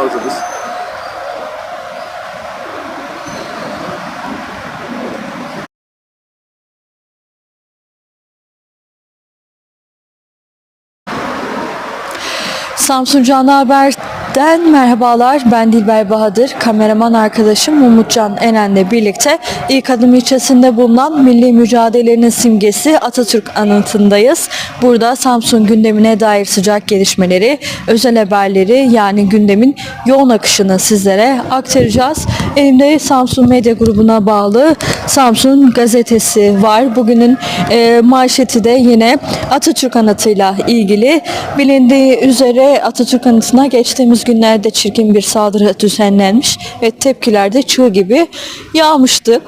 hazırız. Samsun Canlı Haber Haber'den merhabalar. Ben Dilber Bahadır. Kameraman arkadaşım Umutcan Enen'le birlikte İlk Adım ilçesinde bulunan milli mücadelenin simgesi Atatürk anıtındayız. Burada Samsun gündemine dair sıcak gelişmeleri, özel haberleri yani gündemin yoğun akışını sizlere aktaracağız. Elimde Samsun Medya Grubu'na bağlı Samsun gazetesi var. Bugünün e, manşeti de yine Atatürk anıtıyla ilgili. Bilindiği üzere Atatürk anıtına geçtiğimiz günlerde çirkin bir saldırı düzenlenmiş ve tepkiler de çığ gibi yağmıştı.